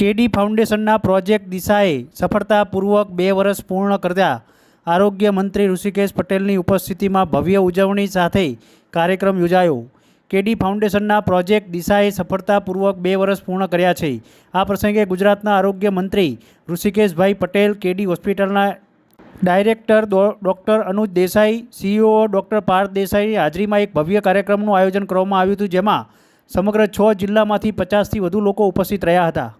કેડી ફાઉન્ડેશનના પ્રોજેક્ટ દિશાએ સફળતાપૂર્વક બે વર્ષ પૂર્ણ કરતા આરોગ્ય મંત્રી ઋષિકેશ પટેલની ઉપસ્થિતિમાં ભવ્ય ઉજવણી સાથે કાર્યક્રમ યોજાયો. કેડી ફાઉન્ડેશનના પ્રોજેક્ટ દિશાએ સફળતાપૂર્વક બે વર્ષ પૂર્ણ કર્યા છે. આ પ્રસંગે ગુજરાતના આરોગ્ય મંત્રી ઋષિકેશભાઈ પટેલ, કેડી હોસ્પિટલના director doctor Anuj Desai, CEO doctor Parth દેસાઈની હાજરીમાં એક ભવ્ય કાર્યક્રમનું આયોજન કરવામાં આવ્યું હતું, જેમાં સમગ્ર છ જિલ્લામાંથી પચાસથી વધુ લોકો ઉપસ્થિત રહ્યા હતા.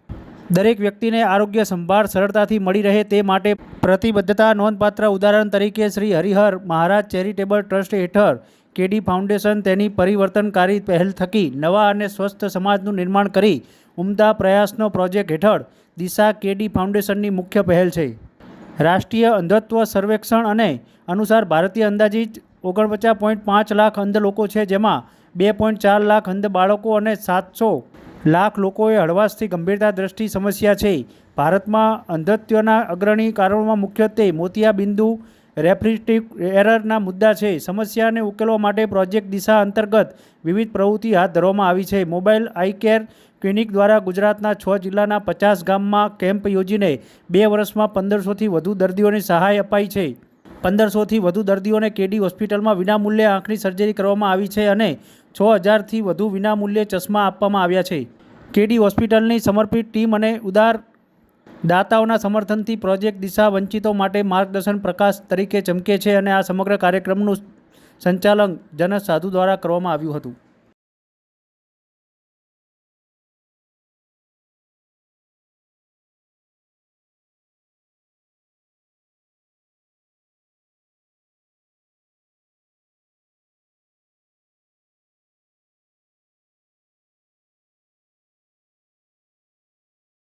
દરેક વ્યક્તિને આરોગ્ય સંભાળ સરળતાથી મળી રહે તે માટે પ્રતિબદ્ધતા નોંધપાત્ર ઉદાહરણ તરીકે શ્રી હરિહર મહારાજ ચેરિટેબલ ટ્રસ્ટ હેઠળ કેડી ફાઉન્ડેશન તેની પરિવર્તનકારી પહેલ થકી નવા અને સ્વસ્થ સમાજનું નિર્માણ કરી ઉમદા પ્રયાસનો પ્રોજેક્ટ હેઠળ દિશા કેડી ફાઉન્ડેશનની મુખ્ય પહેલ છે. રાષ્ટ્રીય અંધત્વ સર્વેક્ષણ અને અનુસાર ભારતીય અંદાજિત ઓગણપચાસ પોઈન્ટ પાંચ લાખ અંધ લોકો છે, જેમાં બે પોઈન્ટ ચાર લાખ અંધ બાળકો અને સાતસો લાખ લોકોએ હળવાશથી ગંભીરતા દ્રષ્ટિ સમસ્યા છે. ભારતમાં અંધત્વના અગ્રણી કારણોમાં મુખ્યત્વે મોતિયાબિંદુ રેફ્રેક્ટિવ એરરના મુદ્દા છે. સમસ્યાને ઉકેલવા માટે પ્રોજેક્ટ દિશા અંતર્ગત વિવિધ પ્રવૃત્તિ હાથ ધરવામાં આવી છે. મોબાઈલ આઈ કેર ક્લિનિક દ્વારા ગુજરાતના છ જિલ્લાના પચાસ ગામમાં કેમ્પ યોજીને બે વર્ષમાં પંદરસોથી વધુ દર્દીઓને સહાય અપાઈ છે. પંદરસોથી વધુ દર્દીઓને કેડી હોસ્પિટલમાં વિનામૂલ્યે આંખની સર્જરી કરવામાં આવી છે અને છ હજારથી વધુ વિનામૂલ્યે ચશ્મા આપવામાં આવ્યા છે. કેડી હોસ્પિટલની સમર્પિત ટીમ અને ઉદાર દાતાઓના સમર્થનથી પ્રોજેક્ટ દિશા વંચિતો માટે માર્ગદર્શન પ્રકાશ તરીકે ચમકે છે અને આ સમગ્ર કાર્યક્રમનું સંચાલન જનસાધુ દ્વારા કરવામાં આવ્યું હતું.